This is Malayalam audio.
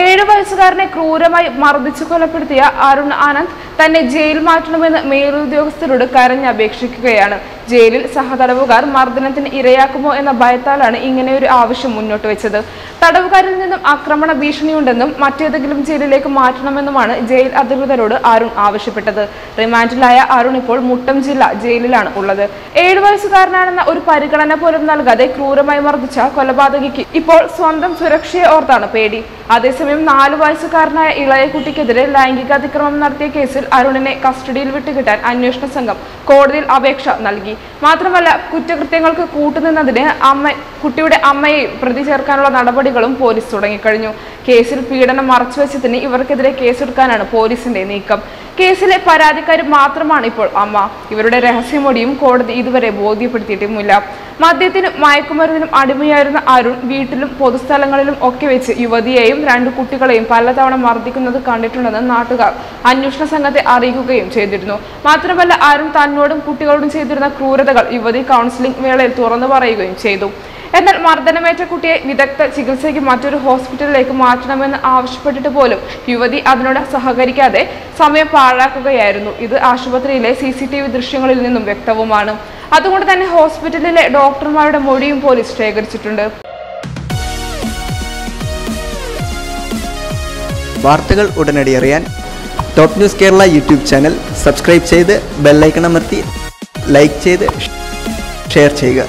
ഏഴു വയസ്സുകാരനെ ക്രൂരമായി മർദ്ദിച്ചു കൊലപ്പെടുത്തിയ അരുൺ ആനന്ദ് തന്നെ ജയിൽ മാറ്റണമെന്ന് മേലുദ്യോഗസ്ഥരോട് കരഞ്ഞപേക്ഷിക്കുകയാണ്. ജയിലിൽ സഹതടവുകാർ മർദ്ദനത്തിന് ഇരയാക്കുമോ എന്ന ഭയത്താലാണ് ഇങ്ങനെയൊരു ആവശ്യം മുന്നോട്ട് വെച്ചത്. തടവുകാരിൽ നിന്നും ആക്രമണ ഭീഷണിയുണ്ടെന്നും മറ്റേതെങ്കിലും ജയിലിലേക്ക് മാറ്റണമെന്നുമാണ് ജയിൽ അധികൃതരോട് അരുൺ ആവശ്യപ്പെട്ടത്. റിമാൻഡിലായ അരുൺ ഇപ്പോൾ മുട്ടം ജില്ല ജയിലിലാണ് ഉള്ളത്. ഏഴ് വയസ്സുകാരനാണെന്ന ഒരു പരിഗണന പോലും നൽകാതെ ക്രൂരമായി മർദ്ദിച്ച കൊലപാതകിക്ക് ഇപ്പോൾ സ്വന്തം സുരക്ഷയെ ഓർത്താണ് പേടി. അതേസമയം നാലു വയസ്സുകാരനായ ഇളയ കുട്ടിക്കെതിരെ ലൈംഗിക അതിക്രമം നടത്തിയ കേസിൽ അരുണിനെ കസ്റ്റഡിയിൽ വിട്ടുകിട്ടാൻ അന്വേഷണ സംഘം കോടതിയിൽ അപേക്ഷ നൽകി. മാത്രമല്ല കുറ്റകൃത്യങ്ങൾക്ക് കൂട്ടുനിന്നതിന് അമ്മ കുട്ടിയുടെ അമ്മയെ പ്രതി ചേർക്കാനുള്ള നടപടികളും പോലീസ് തുടങ്ങിക്കഴിഞ്ഞു. കേസിൽ പീഡനം മറച്ചുവെച്ചതിന് ഇവർക്കെതിരെ കേസെടുക്കാനാണ് പോലീസിന്റെ നീക്കം. കേസിലെ പരാതിക്കാർ മാത്രമാണ് ഇപ്പോൾ അമ്മ. ഇവരുടെ രഹസ്യമൊടിയും കോടതി ഇതുവരെ ബോധ്യപ്പെടുത്തിയിട്ടുമില്ല. മദ്യത്തിനും മയക്കുമരുന്നിനും അടിമയായിരുന്ന അരുൺ വീട്ടിലും പൊതുസ്ഥലങ്ങളിലും ഒക്കെ വെച്ച് യുവതിയെയും രണ്ട് കുട്ടികളെയും പലതവണ മർദ്ദിക്കുന്നത് കണ്ടിട്ടുണ്ടെന്ന് നാട്ടുകാർ അന്വേഷണ സംഘത്തെ അറിയിക്കുകയും ചെയ്തിരുന്നു. മാത്രമല്ല അരുൺ തന്നോടും കുട്ടികളോടും ചെയ്തിരുന്ന ക്രൂരതകൾ യുവതി കൗൺസിലിംഗ് വേളയിൽ തുറന്നു പറയുകയും ചെയ്തു. എന്നാൽ മർദ്ദനമേറ്റ കുട്ടിയെ വിദഗ്ധ ചികിത്സയ്ക്ക് മറ്റൊരു ഹോസ്പിറ്റലിലേക്ക് മാറ്റണമെന്ന് ആവശ്യപ്പെട്ടിട്ട് പോലും യുവതി അതിനോട് സഹകരിക്കാതെ സമയം പാഴാക്കുകയായിരുന്നു. ഇത് ആശുപത്രിയിലെ സി സി ടി വി ദൃശ്യങ്ങളിൽ നിന്നും വ്യക്തവുമാണ്. അതുകൊണ്ട് തന്നെ ഹോസ്പിറ്റലിലെ ഡോക്ടർമാരുടെ മൊഴിയും പോലീസ് ശേഖരിച്ചിട്ടുണ്ട്. വാർത്തകൾ ഉടനടി അറിയാൻ top news Kerala YouTube channel subscribe ചെയ്ത് ബെല്ലൈക്കൺ അമർത്തി ലൈക്ക് ചെയ്ത് ഷെയർ ചെയ്യുക.